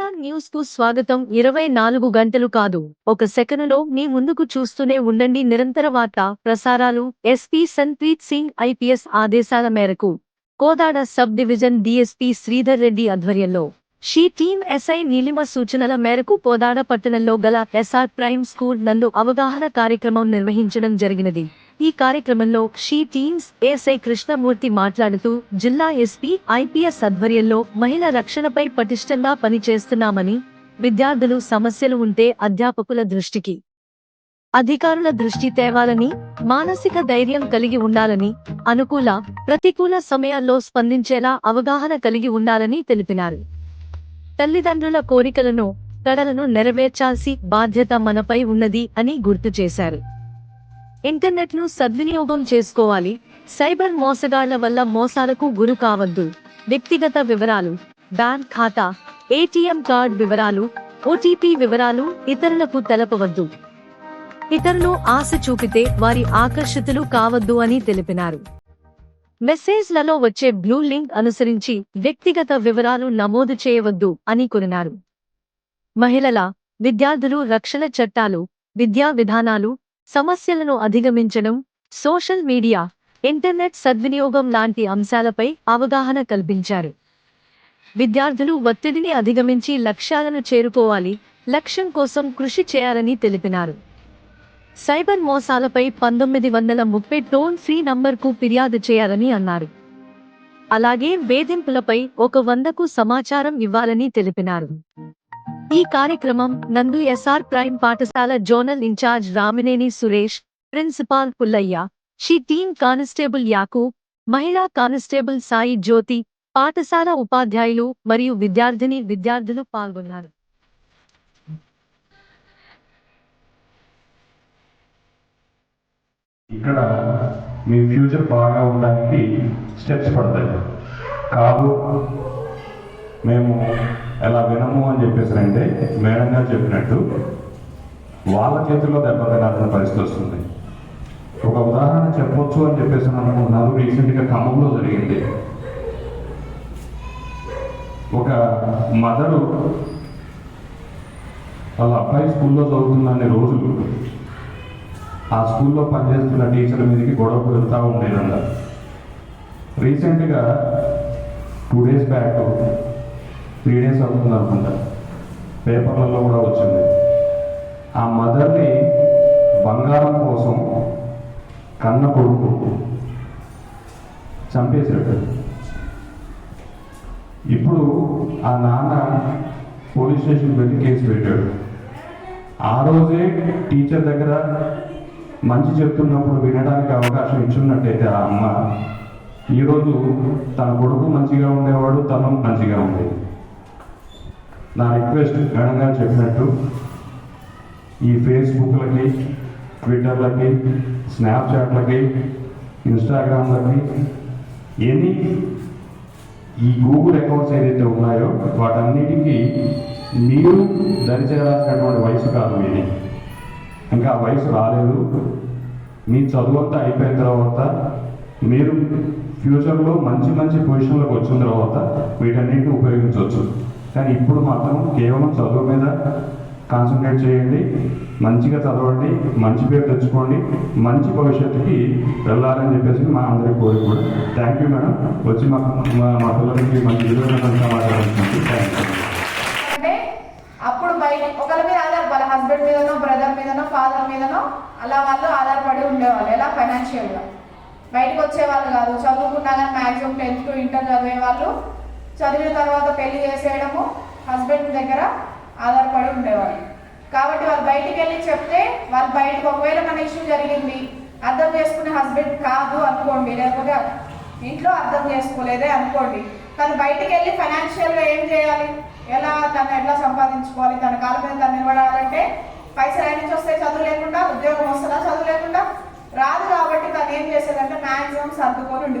కు స్వాగతం. ఇరవై నాలుగు గంటలు కాదు. ఒక సెకనులో మీ ముందుకు చూస్తూనే ఉండండి. నిరంతర వార్త ప్రసారాలు. ఎస్పీ సన్ప్రీత్ సింగ్ ఐపీఎస్ ఆదేశాల మేరకు Kodad sub division DSP Sridhar Reddy ఆధ్వర్యంలో షీ టీమ్ ఎస్ఐ నీలిమ సూచనల మేరకు కోదాడ పట్టణంలో గల ఎస్ఆర్ ప్రైమ్ స్కూల్ నందు అవగాహన కార్యక్రమం నిర్వహించడం జరిగినది. ఈ కార్యక్రమంలో షీ టీమ్స్ ఎస్ఐ కృష్ణమూర్తి మాట్లాడుతూ జిల్లా ఎస్పీ ఐపీఎస్ ఆధ్వర్యంలో మహిళ రక్షణపై పటిష్టంగా పనిచేస్తున్నామని విద్యార్థులు సమస్యలు ఉంటే అధ్యాపకుల దృష్టికి అధికారుల దృష్టి తేవాలని మానసిక ధైర్యం కలిగి ఉండాలని అనుకూల ప్రతికూల సమయాల్లో స్పందించేలా అవగాహన కలిగి ఉండాలని తెలిపినారు. తల్లిదండ్రుల కోరికలను కడలను నెరవేర్చాల్సి బాధ్యత మనపై ఉన్నది అని గుర్తు చేశారు. ఇంటర్నెట్ను సద్వినియోగం చేసుకోవాలి. సైబర్ మోసగాళ్ళ వల్ల మోసాలకు గురి కావద్దు. వ్యక్తిగత వివరాలు బ్యాంక్ ఖాతా ఏటీఎం కార్డ్ వివరాలు ఓటీపీ వివరాలు ఇతరులకు తెలపవద్దు. ఇతరులు ఆశ చూపితే వారి ఆకర్షితులు కావద్దు అని తెలిపినారు. మెసేజ్లలో వచ్చే బ్లూ లింక్ అనుసరించి వ్యక్తిగత వివరాలు నమోదు చేయవద్దు అని కొనినారు. మహిళల విద్యార్థులు రక్షణ చట్టాలు విద్యా విధానాలు సమస్యలను అధిగమించడం సోషల్ మీడియా ఇంటర్నెట్ సద్వినియోగం లాంటి అంశాలపై అవగాహన కల్పించారు. విద్యార్థులు ఒత్తిడిని అధిగమించి లక్ష్యాలను చేరుకోవాలి లక్ష్యం కోసం కృషి చేయాలని తెలిపినారు. సైబర్ మోసాలపై పంతొమ్మిది వందల ముప్పై టోన్ ఫ్రీ నంబర్కు ఫిర్యాదు చేయాలని అన్నారు. అలాగే వేధింపులపై ఒక వందకు సమాచారం ఇవ్వాలని తెలిపినారు. ఈ కార్యక్రమం నందు ఎస్ఆర్ ప్రైమ్ పాఠశాల zonal incharge Ramineni Suresh principal Pullaiah she team constable Yakub మహిళా కానిస్టేబుల్ సాయి జ్యోతి పాఠశాల ఉపాధ్యాయులు మరియు విద్యార్థిని విద్యార్థులు పాల్గొన్నారు. ఇక్కడ మీ ఫ్యూచర్ బాగా ఉండడానికి స్టెప్స్ పడతాయి. కాదు మేము ఎలా వినము అని చెప్పేసి అంటే మేడం గారు చెప్పినట్టు వాళ్ళ చేతిలో దెబ్బతినాల్సిన పరిస్థితి వస్తుంది. ఒక ఉదాహరణ చెప్పొచ్చు అని చెప్పేసి అనుకుంటున్నారు. రీసెంట్గా ఖమ్మంలో జరిగింది. ఒక మదరు వాళ్ళ అబ్బాయి స్కూల్లో చదువుతున్న రోజులు ఆ స్కూల్లో పనిచేస్తున్న టీచర్ మీదకి గొడవ వెళ్తూ ఉండేదంట. రీసెంట్గా two days back three days అవుతుంది అనుకుంటా. పేపర్లలో కూడా వచ్చింది. ఆ మదర్ని బంగారం కోసం కన్న కొడుకు చంపేశాడు. ఇప్పుడు ఆ నాన్న పోలీస్ స్టేషన్ పెట్టి కేసు పెట్టాడు. ఆ రోజే టీచర్ దగ్గర మంచి చెప్తున్నప్పుడు వినడానికి అవకాశం ఇచ్చున్నట్టయితే ఆ అమ్మ ఈరోజు తన కొడుకు మంచిగా ఉండేవాడు తను మంచిగా ఉండేది. నా రిక్వెస్ట్ ఘనంగా చెప్పినట్టు ఈ ఫేస్బుక్లకి ట్విట్టర్లకి స్నాప్చాట్లకి ఇన్స్టాగ్రామ్లకి ఎనీ ఈ గూగుల్ అకౌంట్స్ ఏదైతే ఉన్నాయో వాటన్నిటికీ మీరు దరిచేరాల్సినటువంటి వయసు కాదు మీది. ఇంకా ఆ వయసు రాలేదు. మీ చదువు అంతా అయిపోయిన తర్వాత మీరు ఫ్యూచర్లో మంచి మంచి పొజిషన్లోకి వచ్చిన తర్వాత వీటన్నిటిని ఉపయోగించవచ్చు. కానీ ఇప్పుడు మాత్రం కేవలం చదువు మీద కాన్సన్ట్రేట్ చేయండి మంచిగా చదవండి మంచి పేరు తెచ్చుకోండి మంచి భవిష్యత్తుకి వెళ్ళాలని చెప్పేసి మా అందరి కోరిక కూడా. థ్యాంక్ యూ మేడం వచ్చి మా మా పిల్లలకి మంచి థ్యాంక్ యూ అంటే అప్పుడు బయట ఒకరి మీద ఆధార వాళ్ళ హస్బెండ్ మీదనో బ్రదర్ మీదనో ఫాదర్ మీదనో అలా వాళ్ళు ఆధారపడి ఉండేవాళ్ళు. ఎలా? ఫైనాన్షియల్గా బయటకు వచ్చేవాళ్ళు కాదు. చదువుకున్నా కానీ మ్యాక్సిమం టెన్త్ ఇంటర్ చదివే వాళ్ళు చదివిన తర్వాత పెళ్ళి చేసేయడము హస్బెండ్ దగ్గర ఆధారపడి ఉండేవాళ్ళు. కాబట్టి వాళ్ళు బయటికి వెళ్ళి చెప్తే వాళ్ళు బయటకు ఒకవేళ మన ఇష్యూ జరిగింది అర్థం చేసుకునే హస్బెండ్ కాదు అనుకోండి లేకపోతే ఇంట్లో అర్థం చేసుకోలేదే అనుకోండి. తను బయటికి వెళ్ళి ఫైనాన్షియల్గా ఏం చేయాలి? ఎలా తను ఎట్లా సంపాదించుకోవాలి? తన కాళ్ళ మీద తను నిలబడాలంటే పైసలు ఎన్ని నుంచి వస్తే చదువు లేకుండా ఉద్యోగం వస్తుందా? చదువు లేకుండా? రాదు కాబట్టి తను ఏం చేసేదంటే మ్యాక్సిమం సర్దుకొని ఉండిపోయింది.